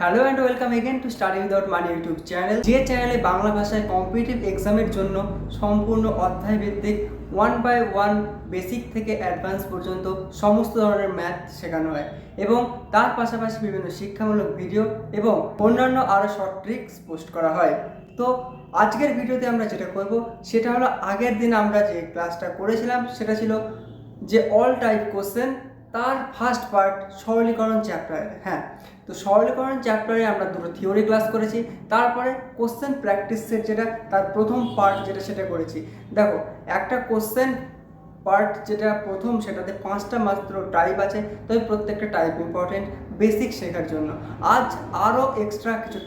Hello and welcome again to study without money YouTube channel যে চ্যানেলে বাংলা ভাষায় competitive এক্সামের জন্য সম্পূর্ণ অধ্যায় ভিত্তিক ওয়ান বাই ওয়ান বেসিক থেকে অ্যাডভান্স পর্যন্ত সমস্ত ধরনের ম্যাথ শেখানো হয় এবং তার পাশাপাশি বিভিন্ন শিক্ষামূলক ভিডিও এবং অন্যান্য আরও শর্ট ট্রিক্স পোস্ট করা হয়। তো আজকের ভিডিওতে আমরা যেটা করব, সেটা হলো আগের দিন আমরা যে ক্লাসটা করেছিলাম, সেটা ছিল যে অল টাইপ কোশ্চেন তার ফার্স্ট পার্ট সরলীকরণ চ্যাপ্টার হ্যাঁ তো সরলীকরণ চ্যাপ্টারে আমরা দুটো থিওরি ক্লাস করেছি, তারপরে কোশ্চেন প্র্যাকটিস সেট যেটা তার প্রথম পার্ট যেটা সেটা করেছি। দেখো, একটা কোশ্চেন পার্ট যেটা প্রথম সেটাতে পাঁচটা মাত্র টাইপ আছে তবে প্রত্যেকটা টাইপ ইম্পর্টেন্ট বেসিক শেখার জন্য। আজ আরও এক্সট্রা কিছু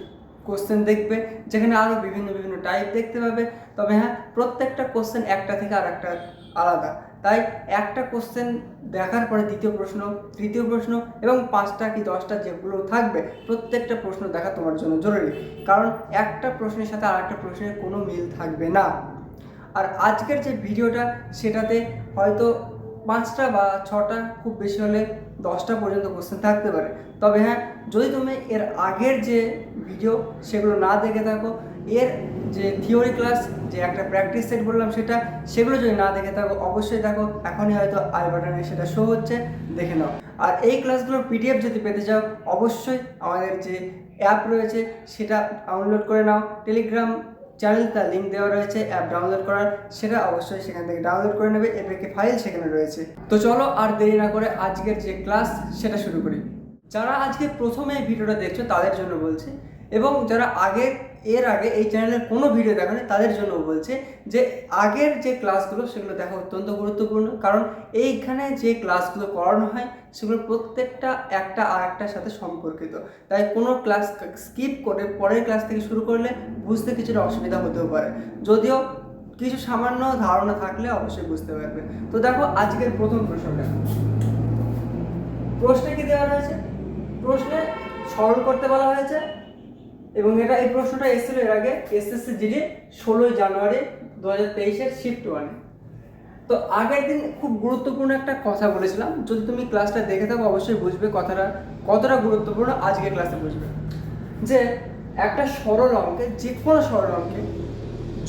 কোশ্চেন দেখবে, যেখানে আরও বিভিন্ন বিভিন্ন টাইপ দেখতে পাবে। তবে হ্যাঁ প্রত্যেকটা কোশ্চেন একটা থেকে আর একটা আলাদা। তাই একটা কোশ্চেন দেখার পরে দ্বিতীয় প্রশ্ন, তৃতীয় প্রশ্ন এবং পাঁচটা কি দশটা যেগুলো থাকবে, প্রত্যেকটা প্রশ্ন দেখা তোমার জন্য জরুরি। কারণ একটা প্রশ্নের সাথে আর একটা প্রশ্নের কোনো মিল থাকবে না। আর আজকের যে ভিডিওটা সেটাতে হয়তো পাঁচটা বা ছটা খুব বেশি হলে দশটা পর্যন্ত কোশ্চেন থাকতে পারে। তবে হ্যাঁ যদি তুমি এর আগের যে ভিডিও সেগুলো না দেখে থাকো, এর যে থিওরি ক্লাস যে একটা প্র্যাকটিস সেট বললাম সেটা, সেগুলো যদি না দেখে থাকো, অবশ্যই দেখো, এখনই হয়তো আই বাটনে সেটা শো হচ্ছে, দেখে নাও। আর এই ক্লাসগুলোর পিডিএফ যদি পেতে চাও, অবশ্যই আমাদের যে অ্যাপ রয়েছে, সেটা ডাউনলোড করে নাও টেলিগ্রাম চ্যানেল তার লিঙ্ক দেওয়া রয়েছে অ্যাপ ডাউনলোড করার, সেটা অবশ্যই সেখান থেকে ডাউনলোড করে নেবে এপিকে ফাইল সেখানে রয়েছে। তো চলো আর দেরি না করে আজকের যে ক্লাস সেটা শুরু করি। যারা আজকে প্রথমে ভিডিওটা দেখছ, তাদের জন্য বলছি এবং যারা আগে, এর আগে এই চ্যানেলের কোনো ভিডিও দেখেনি তাদের জন্য বলছে যে আগের যে ক্লাসগুলো সেগুলো দেখা অত্যন্ত গুরুত্বপূর্ণ। কারণ এইখানে যে ক্লাসগুলো করানো হয়, সেগুলো প্রত্যেকটা একটা আর একটার সাথে সম্পর্কিত। তাই কোনো ক্লাস স্কিপ করে পরের ক্লাস থেকে শুরু করলে বুঝতে কিছুটা অসুবিধা হতেও পারে। যদিও কিছু সামান্য ধারণা থাকলে অবশ্যই বুঝতে পারবে। তো দেখো আজকের প্রথম প্রশ্নটা। প্রশ্নে কি দেওয়া হয়েছে? প্রশ্নে সরল করতে বলা হয়েছে এবং এটা, এই প্রশ্নটা এসেছিল এর আগে এসএসসি জিডি ষোলোই জানুয়ারি দু হাজার তেইশের শিফট ওয়ানে তো আগের দিন খুব গুরুত্বপূর্ণ একটা কথা বলেছিলাম। যদি তুমি ক্লাসটা দেখে থাকো, অবশ্যই বুঝবে কথাটা কতটা গুরুত্বপূর্ণ আজকে ক্লাসে বুঝবে। যে একটা সরল অঙ্কে, যে কোনো সরল অঙ্কে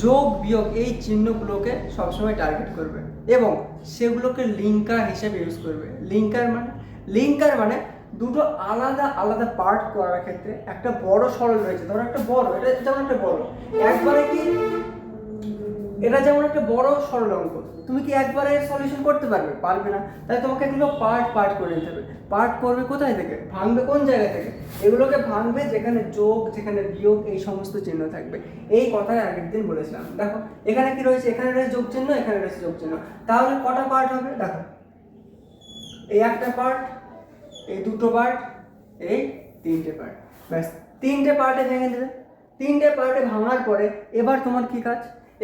যোগ, বিয়োগ এই চিহ্নগুলোকে সবসময় টার্গেট করবে এবং সেগুলোকে লিঙ্কার হিসেবে ইউজ করবে। লিঙ্কার মানে লিঙ্কার মানে দুটো আলাদা আলাদা পার্ট করার ক্ষেত্রে একটা বড় সরল রয়েছে। ধরো একটা বড়, এটা যেমন একটা বড়। একবারে কি এটা যেমন একটা বড় সরল অঙ্ক। তুমি কি একবারে সলিউশন করতে পারবে? পারবে না। তাই তোমাকে এগুলো পার্ট পার্ট করে নিতে হবে। পার্ট করবে কোথায় থেকে? ভাঙবে কোন জায়গা থেকে? এগুলোকে ভাঙবে যেখানে যোগ, যেখানে বিয়োগ, এই সমস্ত চিহ্ন থাকবে। এই কথাই আগের দিন বলেছিলাম। দেখো, এখানে কি রয়েছে? এখানে রয়েছে যোগ চিহ্ন, এখানে রয়েছে যোগ চিহ্ন। তাহলে কটা পার্ট হবে? দেখো, এই একটা পার্ট এই দুটো পার্ট এই তিনটে পার্ট ব্যাস, তিনটে পার্টে ভেঙে দেবে তিনটে পার্টে ভাঙার পরে এবার তোমার কি কাজ?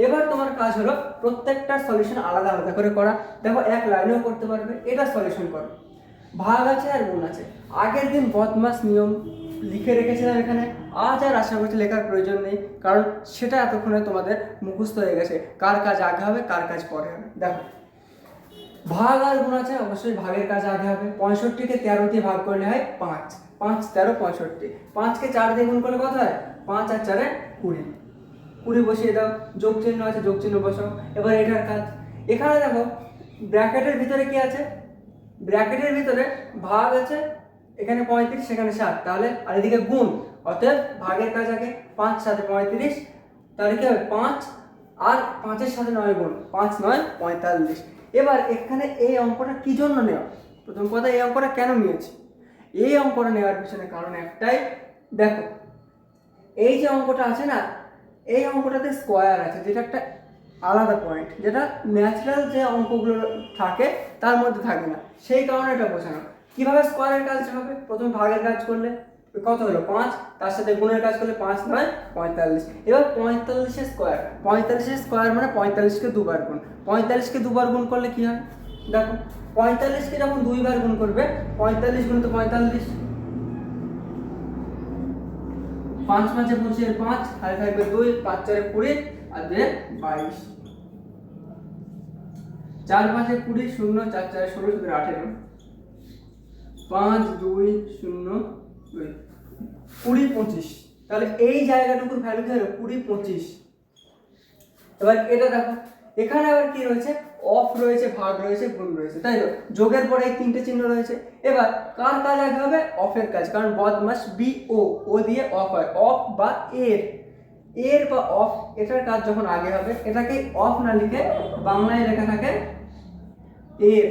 এবার তোমার কাজ হলো প্রত্যেকটা সলিউশন আলাদা আলাদা করে করা। দেখো, এক লাইনেও করতে পারবে, এটা সলিউশন করো। ভাগ আছে আর গুণ আছে। আগের দিন বদমাস নিয়ম লিখে রেখেছিলাম এখানে। আজ আর আশা করছি লেখার প্রয়োজন নেই, কারণ সেটা এতক্ষণে তোমাদের মুখস্থ হয়ে গেছে। কার কাজ আগে হবে, কার কাজ পরে হবে। দেখো ভাগ আর গুণ আছে, অবশ্যই ভাগের কাজ আগে হবে। পঁয়ষট্টিকে তেরো দিয়ে ভাগ করলে হয় পাঁচ। পাঁচ, তেরো, পঁয়ষট্টি। পাঁচকে চার দিয়ে গুণ করলে কত হয়? পাঁচ আর চারে কুড়ি। কুড়ি বসিয়ে দাও, যোগ চিহ্ন আছে, যোগ চিহ্ন বসাও। এবার এটার কাজ। এখানে দেখো, ব্র্যাকেটের ভিতরে কি আছে? ব্র্যাকেটের ভিতরে ভাগ আছে, এখানে পঁয়ত্রিশ, সেখানে সাত। তাহলে আর এদিকে গুণ। অতএব ভাগের কাজ আগে পাঁচ সাথে পঁয়ত্রিশ। তাহলে কি হবে? পাঁচ আর পাঁচের সাথে নয় গুণ। পাঁচ, নয়, পঁয়তাল্লিশ। এবার এখানে এই অঙ্কটা কি জন্য নেওয়া? প্রথম কথা, এই অঙ্কটা কেন নিয়েছি? এই অঙ্কটা নেওয়ার পিছনে কারণ একটাই, দেখো, এই যে অঙ্কটা আছে না, এই অঙ্কটাতে স্কোয়ার আছে, যেটা একটা আলাদা পয়েন্ট যেটা ন্যাচারাল যে অঙ্কগুলো থাকে, তার মধ্যে থাকে না। সেই কারণে এটা বোঝানো। কীভাবে স্কোয়ারের কাজ হবে? প্রথমে ভাগের কাজ করলে। কত হলো? পাঁচ। তার সাথে গুণের কাজ করলে পাঁচ নয়, পঁয়তাল্লিশ। এবার পঁয়তাল্লিশের স্কোয়ার পঁয়তাল্লিশের স্কোয়ার মানে পঁয়তাল্লিশকে দুবার গুণ। পঁয়তাল্লিশকে দুবার গুণ করলে কী হয়? দেখো, পঁয়তাল্লিশকে যখন দুইবার গুণ করবে, পঁয়তাল্লিশ গুণ তো পঁয়তাল্লিশ। পাঁচ পাঁচে পঁচিশের পাঁচ, আর থাকবে দুই, পাঁচ চারে কুড়ি, আর দুই বাইশ। চার পাঁচে কুড়ি, শূন্য, চার চারে ষোলো, সুতরাং, আঠেরো। পাঁচ, দুই, শূন্য কুড়ি পঁচিশ। তাহলে এই জায়গাটুকুর ভ্যালু কি হলো? কুড়ি পঁচিশ। এবার এটা দেখো, এখানে আবার কি রয়েছে? অফ রয়েছে ভাগ রয়েছে, গুণ রয়েছে, তাই তো? যোগের পরে এই তিনটে চিহ্ন রয়েছে। এবার কার কাজ আগে হবে? অফের কাজ, কারণ বদমাস বি ও ও দিয়ে অফ হয়। অফ বা এর। এর বা অফ এটার কাজ যখন আগে হবে এটাকে অফ না লিখে বাংলায় লেখা থাকে এর।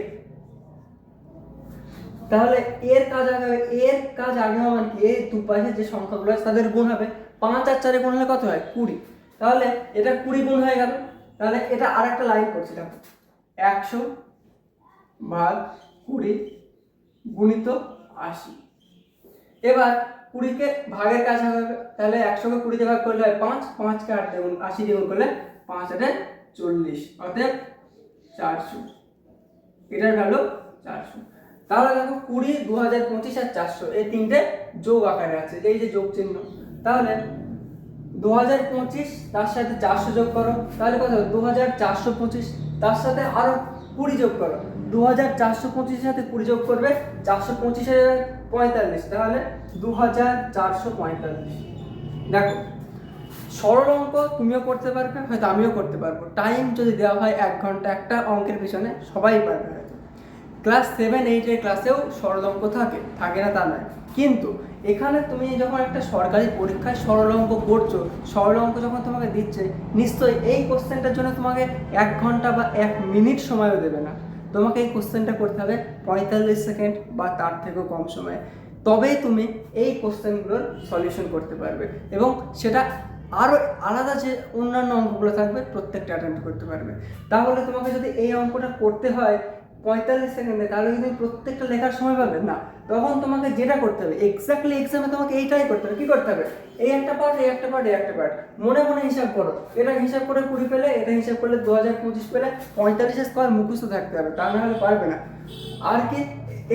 তাহলে এর কাজ আগে হবে এর কাজ আগে হবে মানে কি? এই দুপাশে যে সংখ্যাগুলো আছে তাদের গুণ হবে। পাঁচ আর চারে গুণ হলে কত হয়? কুড়ি। তাহলে এটা কুড়ি গুণ হয়ে গেল। তাহলে এটা আর একটা লাইন করছি, দেখো। একশো ভাগ কুড়ি গুণিত আশি। এবার কুড়িকে ভাগের কাজ হবে তাহলে একশোকে কুড়িতে ভাগ করলে হয় পাঁচ, পাঁচকে আট দেগুণ আশি দেগুণ করলে পাঁচ আটে চল্লিশ। অতএব চারশো। এটার ভ্যালু চারশো। তাহলে দেখো কুড়ি দু হাজার পঁচিশ আর চারশো, এই তিনটে যোগ আকারে আছে, এই যে যোগ চিহ্ন। তাহলে দু হাজার পঁচিশ, তার সাথে চারশো যোগ করো, তাহলে কত দু হাজার চারশো পঁচিশ, তার সাথে আরও কুড়ি যোগ করো। দু হাজার চারশো পঁচিশের সাথে কুড়ি যোগ করবে, চারশো পঁচিশে পঁয়তাল্লিশ, তাহলে দু হাজার চারশো পঁয়তাল্লিশ। দেখো, সরল অঙ্ক তুমিও করতে পারবে, হয়তো আমিও করতে পারব। টাইম যদি দেওয়া হয় এক ঘণ্টা, একটা অঙ্কের পিছনে সবাই পারবে। ক্লাস সেভেন এইটের ক্লাসেও সরল অঙ্ক থাকে থাকে না তা নয়। কিন্তু এখানে তুমি যখন একটা সরকারি পরীক্ষায় সরল অঙ্ক করছ সরল অঙ্ক যখন তোমাকে দিচ্ছে, নিশ্চয়ই এই কোশ্চেনটার জন্য তোমাকে এক ঘণ্টা বা এক মিনিট সময়ও দেবে না। তোমাকে এই কোশ্চেনটা করতে হবে পঁয়তাল্লিশ সেকেন্ড বা তার থেকেও কম সময়ে। তবেই তুমি এই কোশ্চেনগুলোর সলিউশন করতে পারবে এবং সেটা আরও আলাদা যে অন্যান্য অঙ্কগুলো থাকবে, প্রত্যেকটা অ্যাটেম্প করতে পারবে। তাহলে তোমাকে যদি এই অঙ্কটা করতে হয় পঁয়তাল্লিশ সেকেন্ডে, তাহলে কিন্তু তুমি প্রত্যেকটা লেখার সময় পাবে না। তখন তোমাকে যেটা করতে হবে এক্স্যাক্টলি এক্সামে তোমাকে এইটাই করতে হবে। কি করতে হবে? এই একটা পার্ট এই একটা পার্ট এই একটা পার্ট মনে মনে হিসাব করো। এটা হিসাব করে কুড়ি পেলে, এটা হিসাব করলে দু হাজার পঁচিশ পেলে পঁয়তাল্লিশের স্কোয়ার মুখস্থ থাকতে হবে, তা না হলে পারবে না। আর কি,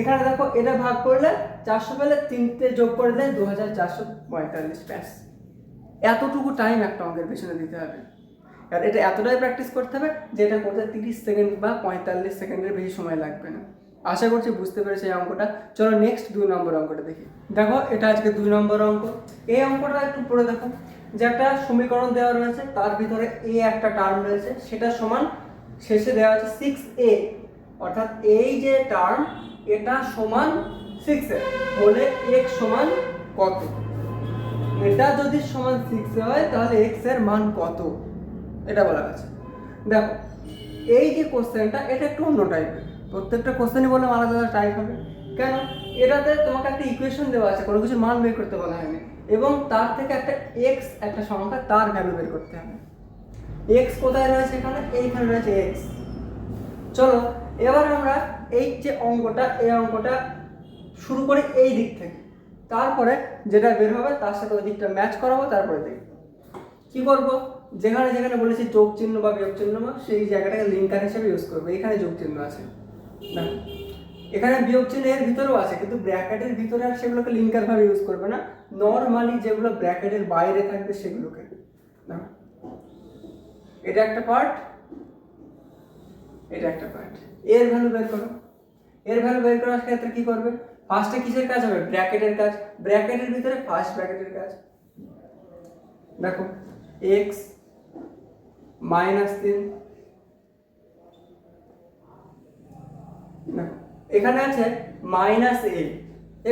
এখানে দেখো, এটা ভাগ করলে চারশো পেলে তিনটে যোগ করে দেয় দু হাজার চারশো পঁয়তাল্লিশ। ব্যাস। এতটুকু টাইম একটা অঙ্কের পেছনে দিতে হবে। আর এটা এতটাই প্র্যাকটিস করতে হবে যে এটা করতে তিরিশ সেকেন্ড বা পঁয়তাল্লিশ সেকেন্ডের বেশি সময় লাগবে না। আশা করছি বুঝতে পেরেছি এই অঙ্কটা। চলো নেক্সট দুই নম্বর অঙ্কটা দেখি। দেখো, এটা আজকে দুই নম্বর অঙ্ক। এই অঙ্কটা একটু পড়ে দেখো। যে একটা সমীকরণ দেওয়া রয়েছে, তার ভিতরে এ একটা টার্ম রয়েছে, সেটা সমান শেষে দেওয়া আছে সিক্স এ অর্থাৎ এই যে টার্ম এটা সমান সিক্স এ হলে এক্স সমান কত? এটা যদি সমান সিক্স হয়, তাহলে এক্সের মান কত? এটা বলা আছে দেখো, এই যে কোশ্চেনটা, এটা একটু অন্য টাইপের প্রত্যেকটা কোশ্চেনই বললাম আলাদা আলাদা টাইপ হবে। কেন? এটাতে তোমাকে একটা ইকুয়েশন দেওয়া আছে, কোনো কিছু মান বের করতে বলা হয়নি। এবং তার থেকে একটা এক্স একটা সংখ্যা তার ভ্যালু বের করতে হবে। এক্স কোথায় রয়েছে এখানে? এইখানে রয়েছে এক্স চলো, এবার আমরা এই যে অঙ্কটা, এই অঙ্কটা শুরু করি এই দিক থেকে। তারপরে যেটা বের হবে, তার সাথে ওই দিকটা ম্যাচ করাবো, তারপরে দেখব। কি করব? যেখানে যেখানে বলেছি যোগ চিহ্ন বা বিয়োগ চিহ্ন বা সেই জায়গাটাকে লিঙ্কার হিসেবে ইউজ করব। এখানে যোগ চিহ্ন আছে। না। এখানে বিয়োগ চিহ্ন এর ভিতরেও আছে, কিন্তু ব্র্যাকেটের ভিতরে আর সেগুলোকে লিঙ্কার ভাবে ইউজ করবে না। নর্মালি যেগুলো ব্র্যাকেটের বাইরে থাকবে সেগুলোকে। না। এটা একটা পার্ট এটা একটা পার্ট এর ভ্যালু বের করো। এর ভ্যালু বের করার ক্ষেত্রে কি করবে? ফার্স্টে কিসের কাজ হবে? ব্র্যাকেটের কাজ। ব্র্যাকেটের ভিতরে ফার্স্ট ব্র্যাকেটের কাজ। দেখো এক্স মাইনাস তিন। এখানে আছে মাইনাস এ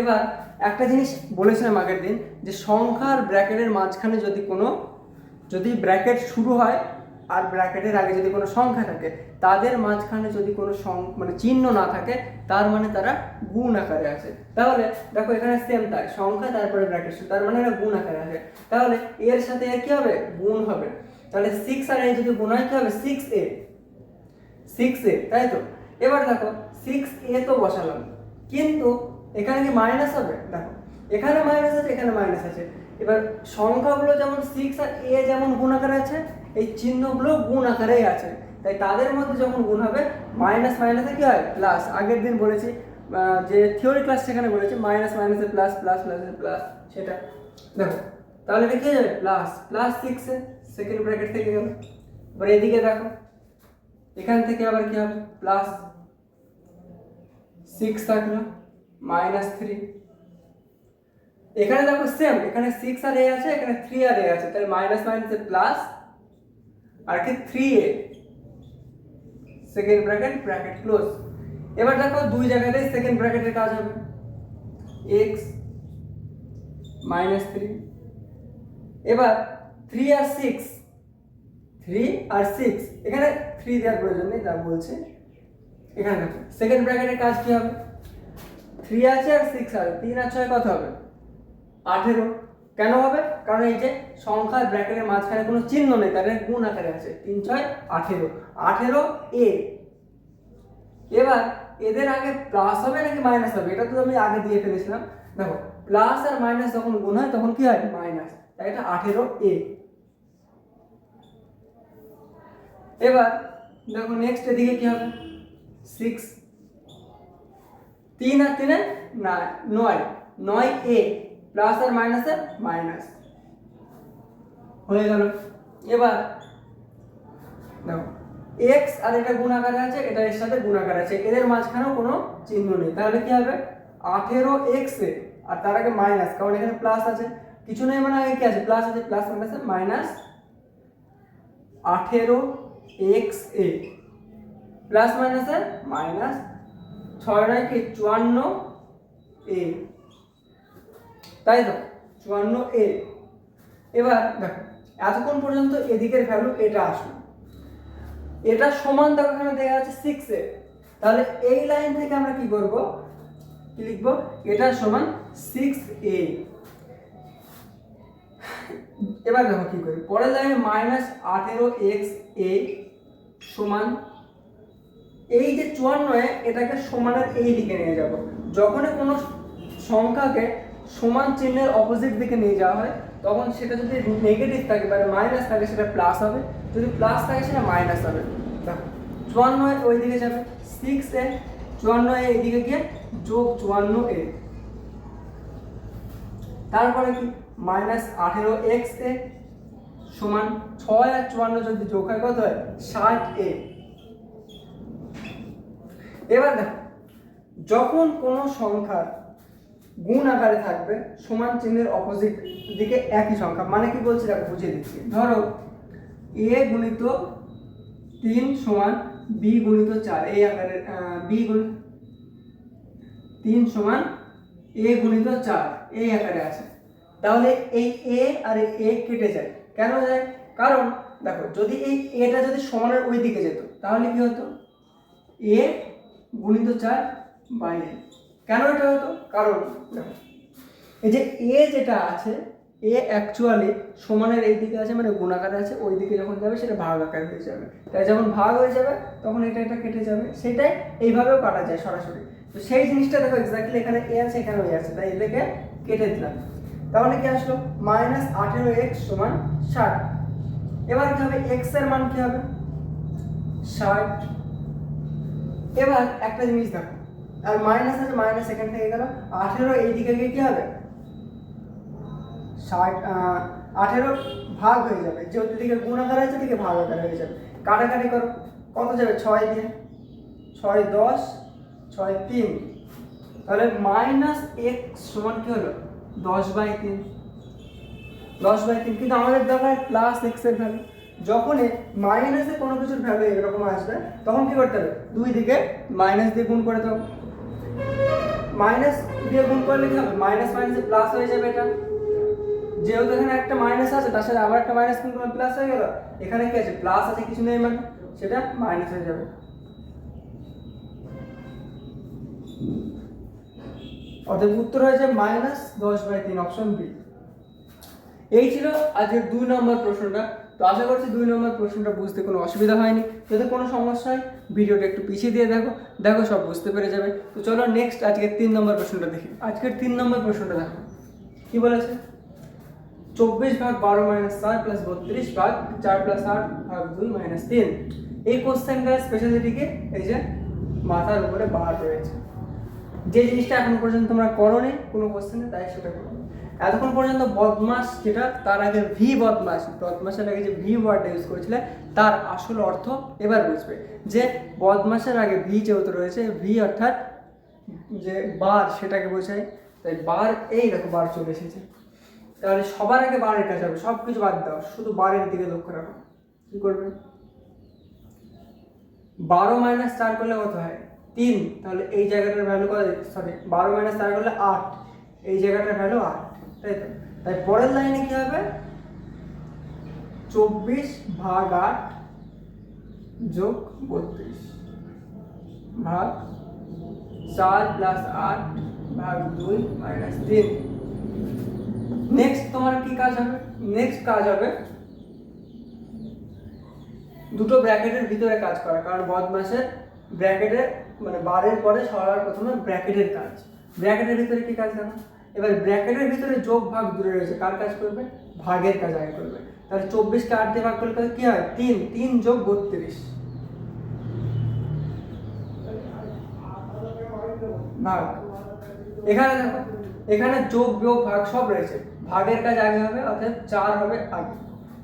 এবার একটা জিনিস বলেছিলাম আগের দিন, যে সংখ্যার ব্র্যাকেটের মাঝখানে যদি কোনো, যদি ব্র্যাকেট শুরু হয় আর ব্র্যাকেটের আগে যদি কোনো সংখ্যা থাকে, তাদের মাঝখানে যদি কোনো মানে চিহ্ন না থাকে, তার মানে তারা গুণ আকারে আছে। তাহলে দেখো এখানে সেম তাই, সংখ্যা, তারপরে ব্র্যাকেট, তার মানে এরা গুণ আকারে আছে। তাহলে এর সাথে এর কি হবে? গুণ হবে। তাহলে সিক্স আর এ যদি গুণ হয়, কি হবে? সিক্স এ সিক্স এ তাই তো? এবার দেখো সিক্স এ তো বসালাম। কিন্তু এখানে কি মাইনাস হবে? দেখো, এখানে মাইনাস আছে, এখানে মাইনাস আছে। এবার সংখ্যাগুলো যেমন সিক্স আর এ যেমন গুণ আকারে আছে, এই চিহ্নগুলো গুণ আকারেই আছে। তাই তাদের মধ্যে যখন গুণ হবে মাইনাস মাইনাসে কি হয়? প্লাস আগের দিন বলেছি যে থিওরি ক্লাস সেখানে বলেছি মাইনাস মাইনাসে প্লাস প্লাস প্লাসে প্লাস সেটা। দেখো, তাহলে এটা কি হয়ে যাবে? প্লাস প্লাস সিক্সে সেকেন্ড ব্র্যাকেট থেকে গেল। এবার এদিকে দেখো। এখান থেকে আবার কি হবে? প্লাস সিক্স থাকল মাইনাস থ্রি এখানে দেখো সেম এখানে সিক্স আর এ আছে, এখানে থ্রি আর এ আছে। তাহলে মাইনাস মাইনাসে প্লাস আর কি থ্রি এ সেকেন্ড ব্র্যাকেট ব্র্যাকেট ক্লোজ এবার দেখো দুই জায়গাতে সেকেন্ড ব্র্যাকেটের কাজ হবে। এক্স মাইনাস থ্রি এবার থ্রি আর সিক্স থ্রি আর সিক্স এখানে থ্রি দেওয়ার প্রয়োজন নেই, যা বলছে। এখানে সেকেন্ড ব্র্যাকেটের কাজ কি হবে? থ্রি আছে আর সিক্স আছে, তিন আর ছয় কত হবে? আঠেরো। কেন হবে? কারণ এই যে সংখ্যার ব্র্যাকেটের মাঝখানে কোনো চিহ্ন নেই তাদের গুণ আকারে আছে। তিন, ছয়, আঠেরো। আঠেরো এ এবার এদের আগে প্লাস হবে নাকি মাইনাস হবে? এটা তো আমি আগে দিয়ে ফেলেছিলাম। দেখো প্লাস আর মাইনাস যখন গুণ হয়, তখন কি হয়? মাইনাস তাই এটা আঠেরো এ এবার দেখো নেক্সট এদিকে কি হবে? সিক্স তিন আর তিনে নয় নয় এ প্লাস আর মাইনাস মাইনাস হয়ে গেল। এবার দেখো এক্স আর এটা গুণাকারে আছে, এটা এর সাথে গুণাকার আছে, এদের মাঝখানেও কোনো চিহ্ন নেই। তাহলে কি হবে? আঠেরো এক্স এ, আর তার আগে মাইনাস কারণ এখানে প্লাস আছে। কিছু নেই মানে আগে কি আছে? প্লাস আছে প্লাস মাইনাস মাইনাস আঠেরো এক্স এ। প্লাস মাইনাস মাইনাস ছয় নয় কি চুয়ান্ন এ। তাই তো? চুয়ান্ন এ। এবার দেখো, এতক্ষণ পর্যন্ত এদিকের ভ্যালু এটা আসলো। এটা সমান দেখো এখানে দেখা যাচ্ছে সিক্স এ। তাহলে এই লাইন থেকে আমরা কি করব? কি লিখব? এটা সমান সিক্স এ। এবার দেখো কি করি? পরের লাইনে মাইনাস আঠেরো এক্স এ। সমান এই যে চুয়ান্ন এটাকে সমানের এই দিকে নিয়ে যাব। যখনই কোনো সংখ্যাকে সমান চিহ্নের অপোজিট দিকে নিয়ে যাওয়া হয়, তখন সেটা যদি নেগেটিভ থাকে মানে মাইনাস থাকে, সেটা প্লাস হবে। যদি প্লাস থাকে, সেটা মাইনাস হবে। দেখো চুয়ান্ন এ ওই দিকে যাবে সিক্স এ চুয়ান্ন এ এইদিকে গিয়ে যোগ চুয়ান্ন এ। তারপরে কি? মাইনাস আঠেরো এক্স এ সমান ছয় আর চুয়ান্ন যদি যোগ হয় কত হয়? ষাট এ। এবার দেখো, যখন কোনো সংখ্যার গুণ আকারে থাকবে, সমান চিহ্নের অপোজিট দিকে একই সংখ্যা মানে কি বলছি দেখো, বুঝিয়ে দিচ্ছি। ধরো, এ গুণিত তিন সমান বি গুণিত চার, এই আকারে বি গুণ তিন সমান এ গুণিত চার, এই আকারে আছে। তাহলে এই এ আর এ কেটে যায়। কেন যায়? কারণ, দেখো, যদি এই এটা যদি সমানের ওই দিকে যেত, তাহলে কি হতো? এ গুণিত চার বাইরে কেন এটা হতো? কারণ, দেখো, এই যে এ যেটা আছে, এ অ্যাকচুয়ালি সমানের এই দিকে আছে মানে গুণাকারে আছে, ওই দিকে যখন যাবে, সেটা ভাগ আকার হয়ে যাবে। তাই যখন ভাগ হয়ে যাবে, তখন এটা এটা কেটে যাবে। সেটাই এইভাবেও কাটা যায় সরাসরি। তো সেই জিনিসটা দেখো এক্স্যাক্টলি এখানে এ আছে, এখানে ওই আছে, তাই এটাকে কেটে দিলাম। তাহলে কি আসলো? মাইনাস আঠেরো এক্স সমান ষাট। এবার কি হবে? এক্সের মান কি হবে? ষাট। এবার একটা জিনিস দেখো। আর মাইনাস আছে মাইনাস এখান থেকে গেল। আঠেরো এইদিকে গিয়ে কি হবে? ষাট আঠেরো ভাগ হয়ে যাবে। যেহেতু দিকে গুণ আকার আছে দিকে ভাগ আকার হয়ে যাবে। কাটাকাটি করো। কত যাবে? ছয় দিয়ে। ছয় দশ, ছয় তিন। তাহলে মাইনাস এক্স সমান কি হলো? দশ বাই তিন। দশ বাই তিন, কিন্তু আমাদের দরকার প্লাস এক্সের ভ্যালু যখনই মাইনাসে কোনো কিছুর ভ্যালু এরকম আসবে, তখন কি করতে হবে? দুই দিকে মাইনাস দিয়ে গুণ করে দাও। মাইনাস দিয়ে গুণ করলে কি হবে? মাইনাস মাইনাসে প্লাস হয়ে যাবে এটা। যেহেতু এখানে একটা মাইনাস আছে, তার সাথে আবার একটা মাইনাস গুণ করলে প্লাস হয়ে গেল। এখানে কি আছে? প্লাস আছে, কিছু নেই মানে। সেটা মাইনাস হয়ে যাবে। অতএব উত্তর হয়েছে মাইনাস দশ বাই তিন, অপশন বি। এই ছিল আজকের দুই নম্বর প্রশ্নটা। তো আশা করছি দুই নম্বর প্রশ্নটা বুঝতে কোনো অসুবিধা হয়নি। যদি কোনো সমস্যা হয়, ভিডিওটা একটু পিছিয়ে দিয়ে দেখো। দেখো, সব বুঝতে পেরে যাবে। তো চলো নেক্সট আজকের তিন নম্বর প্রশ্নটা দেখি। আজকের তিন নম্বর প্রশ্নটা দেখো। কি বলেছে? চব্বিশ ভাগ বারো মাইনাস চার প্লাস বত্রিশ ভাগ চার প্লাস আট ভাগ দুই মাইনাস তিন। এই কোশ্চেনটার স্পেশালিটিকে এই যে মাথার উপরে বার রয়েছে। যে জিনিসটা এখন পর্যন্ত তোমরা করোনি, কোনো কোশ্চেনে তাই সেটা করো। এতক্ষণ পর্যন্ত বদমাস যেটা, তার আগে ভি বদমাস, বদমাসের আগে যে ভি ওয়ার্ডটা ইউজ করেছিলে, তার আসল অর্থ এবার বুঝবে। যে বদমাসের আগে ভি যেহেতু রয়েছে ভি অর্থাৎ যে বার, সেটাকে বোঝায়। তাই বার, এই দেখো বার চলে এসেছে। তাহলে সবার আগে বারের কাছে হবে সব কিছু বাদ দাও, শুধু বারের দিকে লক্ষ্য রাখো। কি করবে? বারো মাইনাস চার করলে কত হয়? তিন, তাহলে এই জায়গাটার ভ্যালু কত? সরি বারো মাইনাস চার করলে আট। এই জায়গাটার ভ্যালু আট, তাই তো? তাই পরের লাইনে কি হবে? চব্বিশ ভাগ আট যোগ বত্রিশ। ভাগ চার প্লাস আট ভাগ দুই মাইনাস তিন। নেক্সট তোমার কি কাজ হবে? নেক্সট কাজ হবে দুটো ব্র্যাকেটের ভিতরে কাজ করা, কারণ বদমাসের ব্র্যাকেটের মানে বারের পরে সবার প্রথমে ব্র্যাকেটের কাজ। ব্র্যাকেটের ভিতরে কি কাজ জানো? এবার ব্র্যাকেটের ভিতরে যোগ ভাগ দূরে রয়েছে। কার কাজ করবে? ভাগের কাজ আগে করবে। তাহলে চব্বিশকে আট দিয়ে ভাগ করলে তাহলে কি হয়? তিন। তিন যোগ বত্রিশ। ভাগ। এখানে এখানে যোগ, বিয়োগ, ভাগ সব রয়েছে। ভাগের কাজ আগে হবে অর্থাৎ চার হবে আগে।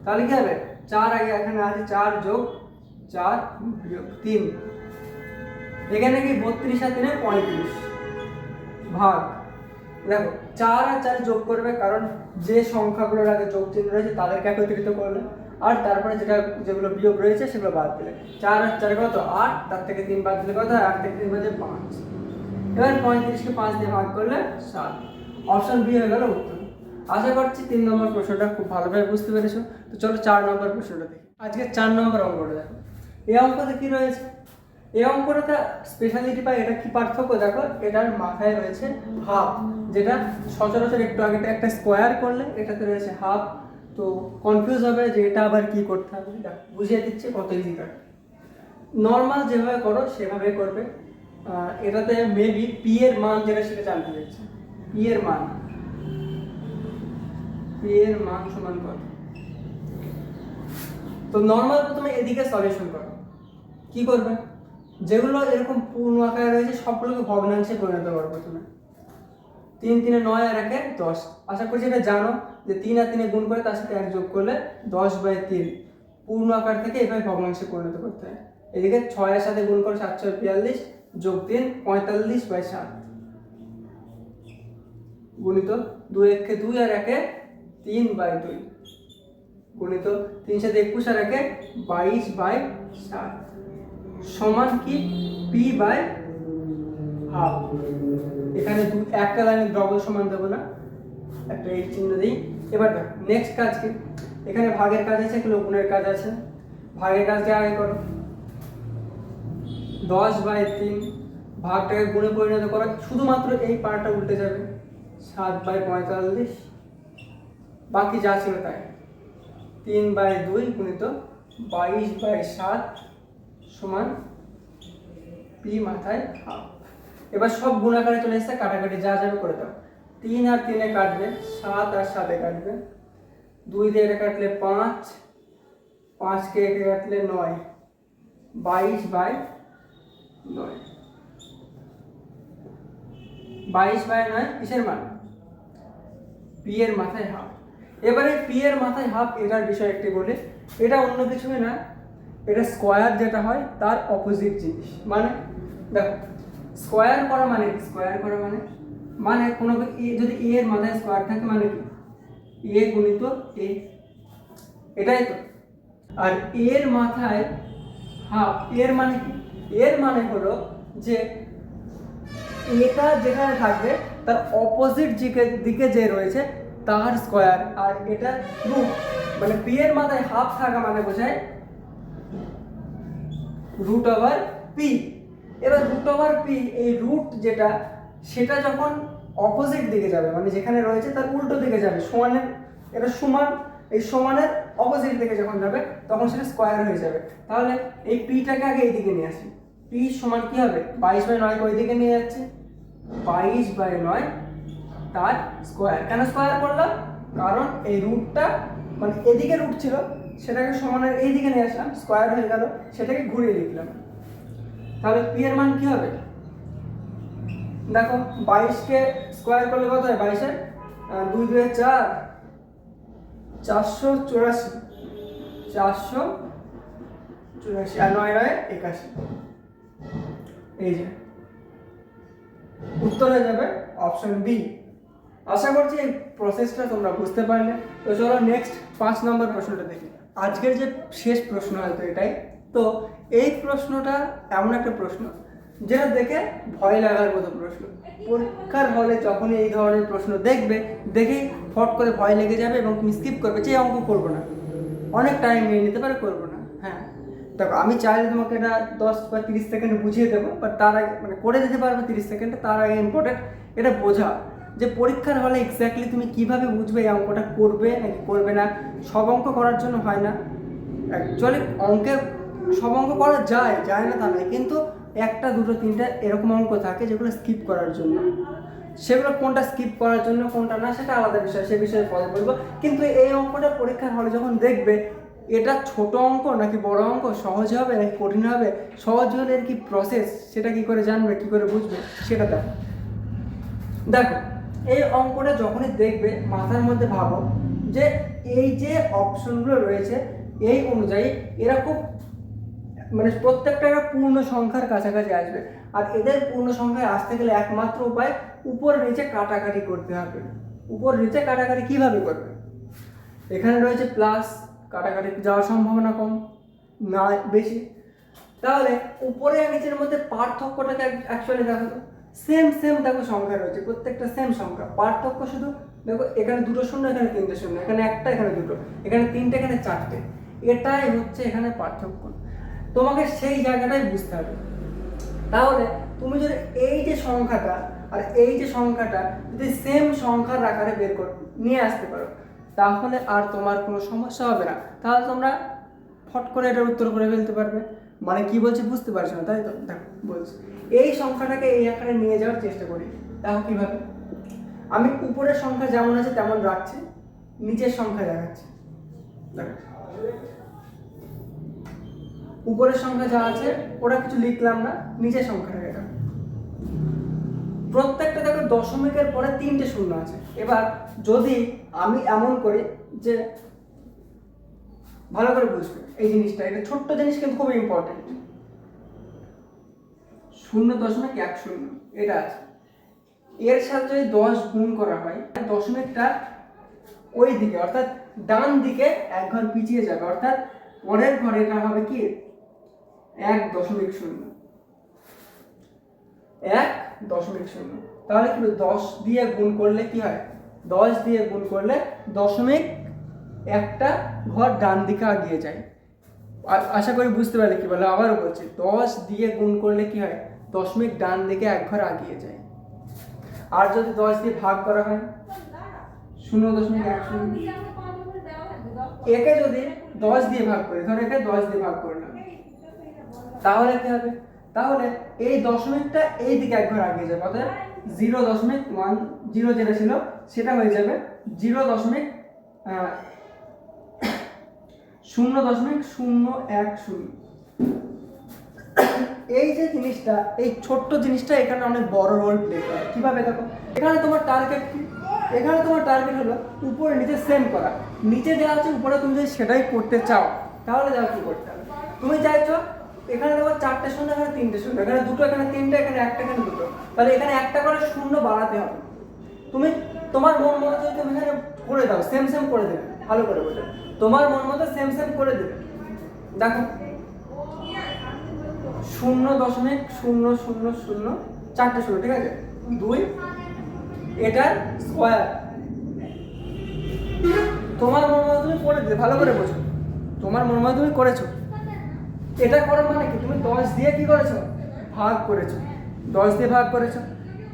তাহলে কি হবে? চার আগে এখানে আছে, চার যোগ, চার বিয়োগ, তিন। এখানে কি বত্রিশ আর তিনে পঁয়ত্রিশ? ভাগ। দেখো, চার আর চার যোগ করবে কারণ যে সংখ্যাগুলোর আগে যোগ চিহ্ন রয়েছে তাদেরকে একত্রিত করবে আর তারপরে যেটা, যেগুলো বিয়োগ রয়েছে সেগুলো বাদ দিলে। চার আর চার কত? আট। তার থেকে তিন বাদ দিলে কত? আট থেকে তিন বাদে পাঁচ। এবার পঁয়ত্রিশকে পাঁচ দিয়ে ভাগ করলে সাত। অপশন বি হয়ে গেল উত্তর। আশা করছি তিন নম্বর প্রশ্নটা খুব ভালোভাবে বুঝতে পেরেছ। তো চলো চার নম্বর প্রশ্নটা দেখি। আজকে চার নম্বর অঙ্কটা দেখো। এই অঙ্কতে কি রয়েছে? এই অঙ্কটা স্পেশালিটি পাই এটা কি পার্থক্য? দেখো, এটার মাথায় রয়েছে হাফ যেটা সচরাচর একটু আগে একটা স্কোয়ার করলে এটাতে রয়েছে হাফ তো কনফিউজ হবে যে এটা আবার কি করতে হবে। বুঝিয়ে দিচ্ছে কত ইজি কাট নর্মাল যেভাবে করো সেভাবে করবে। এটাতে মেবি পি এর মান যেটা সেটা জানতে চাইছে। পি এর মান। পি এর মান সমান কত? তো নর্মাল প্রথমে এদিকে সলিউশন করো। কি করবে? যেগুলো এরকম পূর্ণ আকারে রয়েছে, সবগুলোকে ভগ্নাংশে পরিণত করো প্রথমে। তিন, তিনে নয় আর একে দশ। আশা করছি এটা জানো যে তিন আর তিনে গুণ করে তার সাথে এক যোগ করলে দশ বাই তিন। পূর্ণ আকার থেকে এভাবে ভগ্নাংশে পরিণত করতে হয়। এদিকে ছয়ের সাথে গুণ করে সাতশো বিয়াল্লিশ, যোগ তিন, পঁয়তাল্লিশ বাই সাত। গুণিত দুই একে দুই আর একে তিন বাই দুই। গুণিত তিন সাথে একুশ আর একে বাইশ বাই সাত। সমান কি? পি বাই হাফ এখানে একটা লাইনে ডবল সমান দেবো না। একটা এই চিহ্ন দিই। এবার নেক্সট কাজ কি? এখানে ভাগের কাজ আছে, এখানে গুণের কাজ আছে। ভাগের কাজটা আগে করো? দশ বাই তিন। ভাগটাকে গুণে পরিণত করা। শুধুমাত্র এই পার্টটা উল্টে যাবে। সাত বাই পঁয়তাল্লিশ। বাকি যা ছিল তাই। তিন বাই দুই গুণিত বাইশ বাই সাত। সমান পি মাথায় হাফ। এবার সব গুণাকারে চলে এসছে, কাটাকাটি যা যাবে করে দাও। তিন আর তিনে কাটবে সাত আর সাতে কাটবে। দুই দিয়ে এটা কাটলে পাঁচ, পাঁচকে একে কাটলে নয়, বাইশ বাই নয়। বাইশ বাই নয় কিসের মান? পি এর মাথায় হাফ। এবারে পি এর মাথায় হাফ এটার বিষয় একটি বলে। এটা অন্য কিছুই না এটা স্কোয়ার যেটা হয়, তার অপোজিট জিনিস। মানে দেখো স্কোয়ার করা মানে স্কোয়ার করা মানে মানে কোনো যদি এ এর মাথায় স্কোয়ার থাকে মানে কি? এ গুণিত এ। এটাই তো। আর এর মাথায় হাফ এর মানে কি? এর মানে হলো যে, এটা যেখানে থাকবে, তার অপোজিট দিকে দিকে যে রয়েছে, তার স্কোয়ার আর এটা রুট মানে পি এর মাথায় হাফ থাকা মানে বোঝায় রুট ওভার পি এবার রুট ওভার পি এই রুট যেটা, সেটা যখন অপোজিট দিকে যাবে মানে যেখানে রয়েছে তার উল্টো দিকে যাবে, সমানের, এটা সমান, এই সমানের অপোজিট দিকে যখন যাবে, তখন সেটা স্কোয়ার হয়ে যাবে। তাহলে এই পিটাকে আগে এই দিকে নিয়ে আসি। পি সমান কি হবে? বাইশ বাই নয় ওই দিকে নিয়ে যাচ্ছে। বাইশ বাই নয় তার স্কোয়ার কেন স্কোয়ার করলাম? কারণ এই রুটটা মানে এদিকে রুট ছিল সেটাকে সমানের এই দিকে নিয়ে আসলাম স্কোয়ার হয়ে গেল সেটাকে ঘুরিয়ে লিখলাম। তাহলে পি এর মান কি হবে? দেখো বাইশকে স্কোয়ার করলে কত হয়? বাইশের আহ, দুই দুই চার চারশো চুরাশি। চারশো চুরাশি আর নয় নয় একাশি। এই যে। উত্তর হয়ে যাবে অপশন বি আশা করছি এই প্রসেসটা তোমরা বুঝতে পারলে। তো চলো নেক্সট পাঁচ নম্বর প্রশ্নটা দেখি। আজকের যে শেষ প্রশ্ন হয়তো এটাই। তো এই প্রশ্নটা এমন একটা প্রশ্ন, যেটা দেখে ভয় লাগার মতো প্রশ্ন। পরীক্ষার হলে যখন এই ধরনের প্রশ্ন দেখবে দেখেই ফট করে ভয় লেগে যাবে এবং তুমি স্কিপ করবে যে অঙ্ক করব না। অনেক টাইম নিয়ে নিতে পারে, করব না হ্যাঁ। দেখো, আমি চাইলে তোমাকে এটা দশ বা তিরিশ সেকেন্ড বুঝিয়ে দেবো বাট তার আগে মানে করে দিতে পারব তিরিশ সেকেন্ডে তার আগে ইম্পর্টেন্ট এটা বোঝা। যে পরীক্ষার হলে এক্স্যাক্টলি তুমি কীভাবে বুঝবে এই অঙ্কটা করবে নাকি করবে না, সব অঙ্ক করার জন্য হয় না। অ্যাকচুয়ালি অঙ্কের সব অঙ্ক করা যায় যায় না তা নয়, কিন্তু একটা, দুটো, তিনটা এরকম অঙ্ক থাকে যেগুলো স্কিপ করার জন্য। সেগুলো কোনটা স্কিপ করার জন্য, কোনটা না, সেটা আলাদা বিষয়, সে বিষয়ে পরে বলব। কিন্তু এই অঙ্কটা পরীক্ষার হলে যখন দেখবে, এটা ছোট অঙ্ক নাকি বড় অঙ্ক, সহজ হবে নাকি কঠিন হবে, সহজ হলে এর কি প্রসেস সেটা কি করে জানবে, কি করে বুঝবে, সেটা দেখো। দেখো এই অঙ্কটা যখনই দেখবে, মাথার মধ্যে ভাবো যে এই যে অপশনগুলো রয়েছে, এই অনুযায়ী এরা খুব মানে প্রত্যেকটা একটা পূর্ণ সংখ্যার কাছাকাছি আসবে। আর এদের পূর্ণ সংখ্যায় আসতে গেলে একমাত্র উপায় উপর নিচে কাটাকাটি করতে হবে। উপর নিচে কাটাকাটি কীভাবে করবে? এখানে রয়েছে প্লাস কাটাকাটি যাওয়ার সম্ভাবনা কম, না, বেশি। তাহলে উপরে আর নিচের মধ্যে পার্থক্যটাকে অ্যাকচুয়ালি দেখো সেম সেম দেখো সংখ্যা রয়েছে, প্রত্যেকটা সেম সংখ্যা। পার্থক্য শুধু দেখো এখানে দুটো শূন্য, এখানে তিনটে শূন্য, এখানে একটা, এখানে দুটো, এখানে তিনটে, এখানে চারটে। এটাই হচ্ছে এখানে পার্থক্য। তোমাকে সেই জায়গাটাই বুঝতে হবে। তাহলে তুমি যদি এই যে সংখ্যাটা আর এই যে সংখ্যাটা যদি সেম সংখ্যার আকারে বের কর, নিয়ে আসতে পারো, তাহলে আর তোমার কোনো সমস্যা হবে না। তাহলে তোমরা ফট করে এটার উত্তর করে ফেলতে পারবে। মানে কি বলছে বুঝতে পারছ না, তাই তো? দেখো, বলছি। এই সংখ্যাটাকে এই আকারে নিয়ে যাওয়ার চেষ্টা করি। তাও কীভাবে। আমি উপরের সংখ্যা যেমন আছে তেমন রাখছি, নিচের সংখ্যা দেখাচ্ছি। দেখো। উপরের সংখ্যা যা আছে ওটা কিছু লিখলাম না, নিচের সংখ্যাটা এটা প্রত্যেকটা দেখো দশমিকের পরে তিনটে শূন্য আছে। এবার যদি আমি এমন করি যে ভালো করে বুঝবে। এই জিনিসটা, এটা ছোট্ট জিনিস কিন্তু খুব ইম্পর্টেন্ট শূন্য দশমিক এক শূন্য, এটা আছে। এর সাথে যদি দশ গুণ করা হয় দশমিকটা ওই দিকে, অর্থাৎ ডান দিকে এক ঘর পিছিয়ে যাবে। অর্থাৎ পরের ঘরে এটা হবে কি? এক দশমিক শূন্য। এক দশমিক শূন্য। তাহলে কি দশ দিয়ে গুণ করলে কি হয়? দশ দিয়ে গুণ করলে দশমিক একটা ঘর ডান দিকে আগিয়ে যায়। আশা করি বুঝতে পারলে কি বলে, আবারও বলছি, দশ দিয়ে গুণ করলে কি হয়? দশমিক ডান দিকে এক ঘর আগিয়ে যায়। আর যদি দশ দিয়ে ভাগ করা হয়? শূন্য দশমিক এক শূন্য। একে যদি দশ দিয়ে ভাগ করি, ধর একে দশ দিয়ে ভাগ করলাম, তাহলে কি হবে? তাহলে এই দশমিকটা এই দিকে একবার আগিয়ে যাবে অর্থাৎ জিরো দশমিক ওয়ান, জিরো যেটা ছিল, সেটা হয়ে যাবে জিরো দশমিক শূন্য দশমিক শূন্য এক শূন্য। এই যে জিনিসটা, এই ছোট্ট জিনিসটা এখানে অনেক বড় রোল প্লে করে। কীভাবে দেখো? এখানে তোমার টার্গেট কি? এখানে তোমার টার্গেট হলো উপরে নিচে সেম করা। নিচে দেওয়া আছে, উপরে তুমি যদি সেটাই করতে চাও, তাহলে যাও কি করতে হবে। তুমি চাইছো, এখানে দেখো চারটে শূন্য, এখানে তিনটে শূন্য, এখানে দুটো, এখানে তিনটে, এখানে একটা, এখানে দুটো। তাহলে এখানে একটা করে শূন্য বাড়াতে হবে। তুমি, তোমার মন মতো তুমি এখানে করে দাও সেম সেম করে দেবে। ভালো করে বোঝো। তোমার মন মতো সেম সেম করে দেবে। দেখো, শূন্য দশমিক শূন্য শূন্য শূন্য চারটে শূন্য ঠিক আছে? দুই, এটার স্কোয়ার তোমার মন মতো তুমি করে দিলে, ভালো করে বোঝো। তোমার মন মতো তুমি করেছ। এটা করো মানে কি? তুমি দশ দিয়ে কি করেছ? ভাগ করেছ। দশ দিয়ে ভাগ করেছ।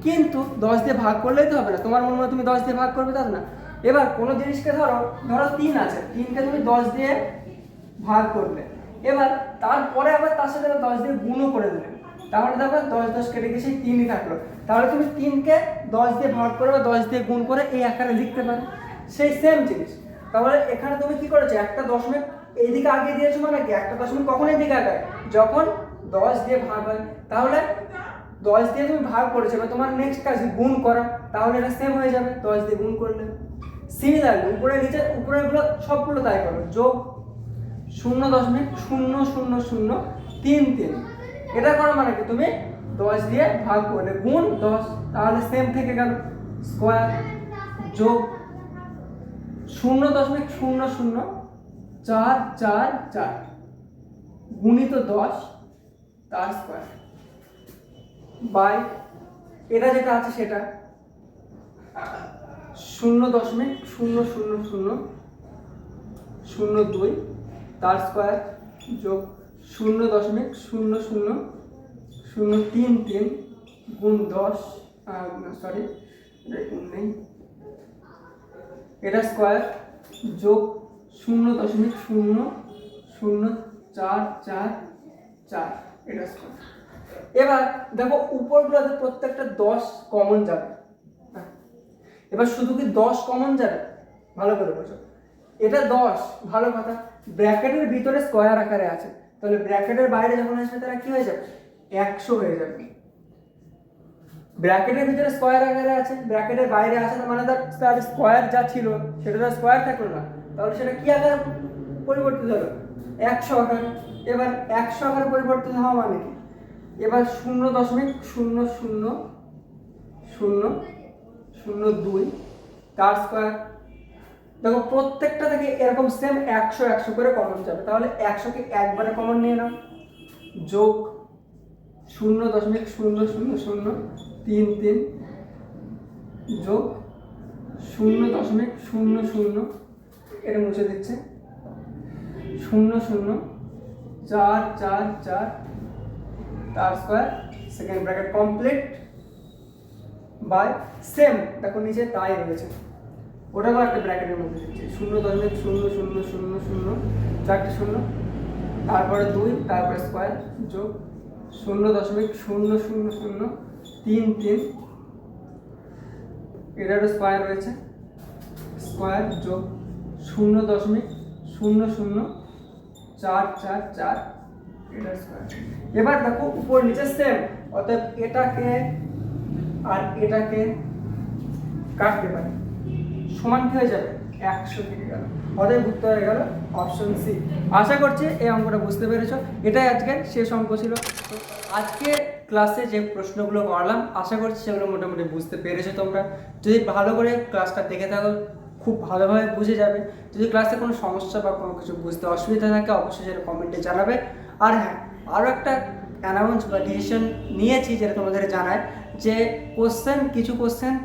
কিন্তু দশ দিয়ে ভাগ করলেই তো হবে না। তোমার মনে হয় তুমি দশ দিয়ে ভাগ করবে তা না। এবার কোনো জিনিসকে ধরো ধরো তিন আছে, তিনকে তুমি দশ দিয়ে ভাগ করবে এবার তারপরে আবার তার সাথে দশ দিয়ে গুণও করে দিলে। তাহলে দেখো দশ দশ কেটে গিয়ে সেই তিনই থাকল। তাহলে তুমি তিনকে দশ দিয়ে ভাগ করে বা দশ দিয়ে গুণ করে এই আকারে লিখতে পারো। সেই সেম জিনিস। তাহলে এখানে তুমি কি করেছ? একটা দশমিক এইদিকে আগে দিয়েছ মানে কি? একটা দশমিক কখন এইদিকে আগায়? যখন দশ দিয়ে ভাগ হয়। তাহলে দশ দিয়ে তুমি ভাগ করেছ, এবার তোমার নেক্সট কাজ গুণ করা। তাহলে এটা সেম হয়ে যাবে। দশ দিয়ে গুণ করলে। সিমিলারলি উপরে নিচে উপরেগুলো সবগুলো তাই করো। যোগ শূন্য দশমিক শূন্য শূন্য শূন্য তিন তিন। এটা করো মানে কি? তুমি দশ দিয়ে ভাগ করলে গুণ দশ, তাহলে সেম থেকে গেল স্কোয়ার যোগ শূন্য দশমিক শূন্য শূন্য চার চার চার। গুণিত দশ, তার স্কোয়ার বাই এটা যেটা আছে সেটা শূন্য দশমিক শূন্য শূন্য শূন্য শূন্য দুই তার স্কোয়ার যোগ শূন্য দশমিক শূন্য শূন্য শূন্য তিন তিন গুণ দশ সরি গুণ নেই এটা স্কোয়ার যোগ শূন্য দশমিক শূন্য শূন্য চার চার চার, এটা স্কোয়ার এবার দেখো উপরগুলোতে প্রত্যেকটা দশ কমন যাবে। এবার শুধু কি দশ কমন যাবে? ভালো করে বোঝো। এটা দশ, ভালো কথা। ব্র্যাকেটের ভিতরে স্কোয়ার আকারে আছে। তাহলে ব্র্যাকেটের বাইরে যখন আসবে তারা কি হয়ে যাবে? একশো হয়ে যাবে। ব্র্যাকেটের ভিতরে স্কোয়ার আকারে আছে। ব্র্যাকেটের বাইরে আছে না মানে তার স্কোয়ার যা ছিল, সেটা তো স্কোয়ার থাকল না। তাহলে সেটা কি আকারে পরিবর্তিত হলো? একশো আকার। এবার একশো আকারে পরিবর্তিত হওয়া মানে কি? এবার শূন্য দশমিক শূন্য শূন্য শূন্য শূন্য দুই তার স্কোয়ার দেখো প্রত্যেকটা থেকে এরকম সেম একশো একশো করে কমন যাবে। তাহলে একশোকে একবারে কমন নিয়ে নাও। যোগ শূন্য দশমিক শূন্য শূন্য শূন্য তিন তিন যোগ শূন্য দশমিক শূন্য শূন্য এটা মুছে দিচ্ছে। শূন্য শূন্য চার চার চার তার square second bracket complete by same, দেখো নিচে তাই রয়েছে। ওটাও একটা ব্র্যাকেটের মধ্যে দিচ্ছে। শূন্য দশমিক শূন্য শূন্য শূন্য শূন্য, চারটে শূন্য, তারপরে দুই, তারপরে স্কোয়ার যোগ শূন্য দশমিক শূন্য শূন্য শূন্য তিন তিন। এটারও স্কোয়ার রয়েছে। স্কোয়ার যোগ শূন্য দশমিক শূন্য শূন্য চার চার চার, এটার স্কোয়ার। এবার দেখো উপর নিচে সেম, অতএব এটাকে আর এটাকে কাটতে পারি। সমান কি হয়ে যাবে? একশো থেকে গেল। অতএব উত্তর হয়ে গেল অপশন সি আশা করছি এই অঙ্কটা বুঝতে পেরেছ। এটাই আজকের শেষ অঙ্ক ছিল। আজকে ক্লাসে যে প্রশ্নগুলো করলাম, আশা করছি সেগুলো মোটামুটি বুঝতে পেরেছ তোমরা। যদি ভালো করে ক্লাসটা দেখে থাকো, খুব ভালোভাবে বুঝে যাবে। যদি ক্লাসে কোনো সমস্যা বা কোনো কিছু বুঝতে অসুবিধা থাকে, অবশ্যই সেটা কমেন্টে জানাবে। আর হ্যাঁ আরও একটা অ্যানাউন্স বা ডিসিশন নিয়েছি যেটা তোমাদের জানায় যে কোশ্চেন কিছু কোশ্চেন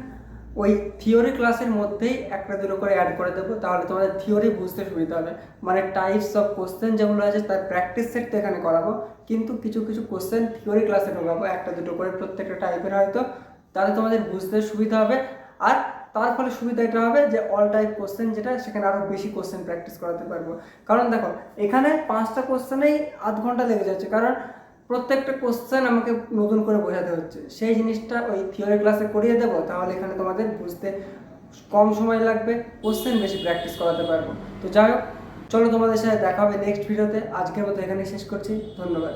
ওই থিওরি ক্লাসের মধ্যেই একটা দুটো করে অ্যাড করে দেবো। তাহলে তোমাদের থিওরি বুঝতে সুবিধা হবে। মানে টাইপস অফ কোশ্চেন যেগুলো আছে, তার প্র্যাকটিস সেট তো এখানে করাবো। কিন্তু কিছু কিছু কোশ্চেন থিওরি ক্লাসে ঢোকাবো। একটা, দুটো করে প্রত্যেকটা টাইপের হয়তো। তাহলে তোমাদের বুঝতে সুবিধা হবে। আর তার ফলে সুবিধা এটা হবে যে অল টাইপ কোশ্চেন যেটা, সেখানে আরও বেশি কোশ্চেন প্র্যাকটিস করাতে পারব। কারণ দেখো, এখানে পাঁচটা কোশ্চেনেই আধ ঘণ্টা লেগে যাচ্ছে। কারণ প্রত্যেকটা কোশ্চেন আমাকে নতুন করে বোঝাতে হচ্ছে। সেই জিনিসটা ওই থিওরি ক্লাসে করিয়ে দেবো, তাহলে এখানে তোমাদের বুঝতে কম সময় লাগবে কোশ্চেন বেশি প্র্যাকটিস করাতে পারব। তো যাই হোক, চলো তোমাদের সাথে দেখা হবে নেক্সট ভিডিওতে আজকের মতো এখানে শেষ করছি। ধন্যবাদ।